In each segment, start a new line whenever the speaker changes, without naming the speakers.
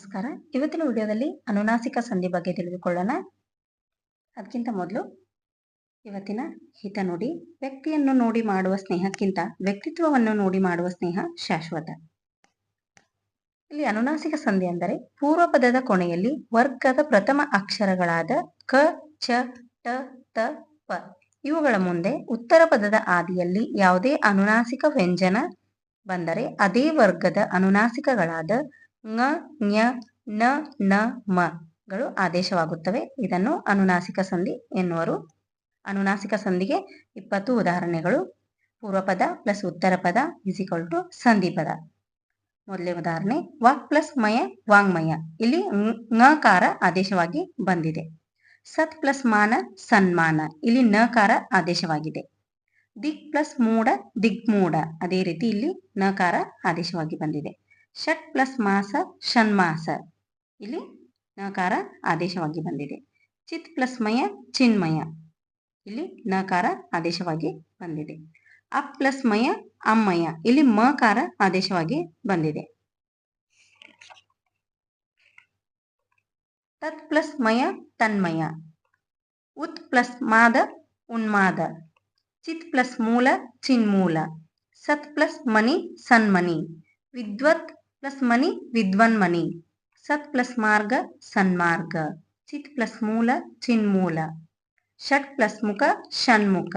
ನಮಸ್ಕಾರ. ಇವತ್ತಿನ ವಿಡಿಯೋದಲ್ಲಿ ಅನುನಾಸಿಕ ಸಂಧಿ ಬಗ್ಗೆ ತಿಳಿದುಕೊಳ್ಳೋಣ. ಅದಕ್ಕಿಂತ ಮೊದಲು ಇವತ್ತಿನ ಹಿತ ನೋಡಿ. ವ್ಯಕ್ತಿಯನ್ನು ನೋಡಿ ಮಾಡುವ ಸ್ನೇಹಕ್ಕಿಂತ ವ್ಯಕ್ತಿತ್ವವನ್ನು ನೋಡಿ ಮಾಡುವ ಸ್ನೇಹ ಶಾಶ್ವತ. ಇಲ್ಲಿ ಅನುನಾಸಿಕ ಸಂಧಿ ಅಂದರೆ ಪೂರ್ವ ಪದದ ಕೊನೆಯಲ್ಲಿ ವರ್ಗದ ಪ್ರಥಮ ಅಕ್ಷರಗಳಾದ ಕ, ಚ, ಟ, ತ, ಪ. ಇವುಗಳ ಮುಂದೆ ಉತ್ತರ ಪದದ ಆದಿಯಲ್ಲಿ ಯಾವುದೇ ಅನುನಾಸಿಕ ವ್ಯಂಜನ ಬಂದರೆ ಅದೇ ವರ್ಗದ ಅನುನಾಸಿಕಗಳಾದ ङ ಞ ನ ನ, ಮ ಗಳು ಆದೇಶವಾಗುತ್ತವೆ. ಇದನ್ನು ಅನುನಾಸಿಕ ಸಂಧಿ ಎನ್ನುವರು. ಅನುನಾಸಿಕ ಸಂಧಿಗೆ ಇಪ್ಪತ್ತು ಉದಾಹರಣೆಗಳು. ಪೂರ್ವ ಪದ ಪ್ಲಸ್ ಉತ್ತರ ಪದ ಇಸ್ ಟು ಸಂಧಿ ಪದ. ಮೊದಲೇ ಉದಾಹರಣೆ ವಾಕ್ ಪ್ಲಸ್ ಮಯ, ವಾಂಗ್ಮಯ. ಇಲ್ಲಿ ಕಾರ ಆದೇಶವಾಗಿ ಬಂದಿದೆ. ಸತ್ ಪ್ಲಸ್ ಮಾನ, ಸನ್ಮಾನ. ಇಲ್ಲಿ ನಕಾರ ಆದೇಶವಾಗಿದೆ. ದಿಗ್ ಪ್ಲಸ್ ಮೂಡ ದಿಗ್ಮೂಡ ಅದೇ ರೀತಿ ಇಲ್ಲಿ ನಕಾರ ಆದೇಶವಾಗಿ ಬಂದಿದೆ. ಷಟ್ ಪ್ಲಸ್ ಮಾಸ ಷಣ್ಮಾಸ ಇಲ್ಲಿ ನಕಾರ ಆದೇಶವಾಗಿ ಬಂದಿದೆ. ಚಿತ್ ಪ್ಲಸ್ ಮಯ ಚಿನ್ಮಯ ಇಲ್ಲಿ ನಕಾರ ಆದೇಶವಾಗಿ ಬಂದಿದೆ. ಅಪ್ ಪ್ಲಸ್ ಮಯ ಅಮ್ಮಯ ಇಲ್ಲಿ ಮಕಾರ ಆದೇಶವಾಗಿ ಬಂದಿದೆ. ತತ್ ಪ್ಲಸ್ ಮಯ ತನ್ಮಯ ಉತ್ ಪ್ಲಸ್ ಮಾದ ಉನ್ಮಾದ ಚಿತ್ ಪ್ಲಸ್ ಮೂಲ ಚಿನ್ಮೂಲ ಸತ್ ಪ್ಲಸ್ ಮನಿ ಸನ್ಮನಿ ವಿದ್ವತ್ ಪ್ಲಸ್ ಮನಿ ವಿದ್ವನ್ಮನಿ ಸತ್ ಪ್ಲಸ್ ಮಾರ್ಗ ಸನ್ಮಾರ್ಗ ಚಿತ್ ಪ್ಲಸ್ ಮೂಲ ಚಿನ್ಮೂಲ ಷಟ್ ಪ್ಲಸ್ ಮುಖ ಷಣ್ಮುಖ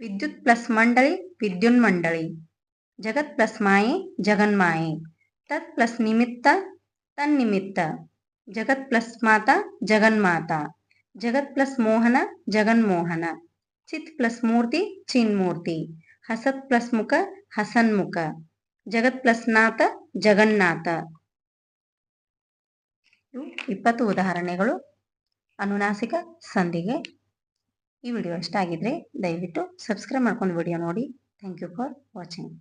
ವಿದ್ಯುತ್ ಪ್ಲಸ್ ಮಂಡಳಿ ವಿದ್ಯುನ್ಮಂಡಳಿ ಜಗತ್ ಪ್ಲಸ್ ಮಾಯೆ ಜಗನ್ಮಾಯೆ ತತ್ ಪ್ಲಸ್ ನಿಮಿತ್ತ ತನ್ನಿಮಿತ್ತ ಜಗತ್ ಪ್ಲಸ್ ಮಾತಾ ಜಗನ್ಮಾತಾ ಜಗತ್ ಪ್ಲಸ್ ಮೋಹನ ಜಗನ್ಮೋಹನ ಚಿತ್ ಪ್ಲಸ್ ಮೂರ್ತಿ ಚಿನ್ಮೂರ್ತಿ ಹಸತ್ ಪ್ಲಸ್ ಮುಖ ಹಸನ್ಮುಖ ಜಗತ್ ಪ್ಲಸ್ ನಾಥ ಜಗನ್ನಾಥ. ಇಪ್ಪತ್ತು ಉದಾಹರಣೆಗಳು. ಅನುನಾಸಿಕ ಸಂಧಿಗೆ ಈ ವಿಡಿಯೋ ಇಷ್ಟ ಆಗಿದ್ರೆ ದಯವಿಟ್ಟು ಸಬ್ಸ್ಕ್ರೈಬ್ ಮಾಡ್ಕೊಂಡು ವಿಡಿಯೋ ನೋಡಿ. Thank you for watching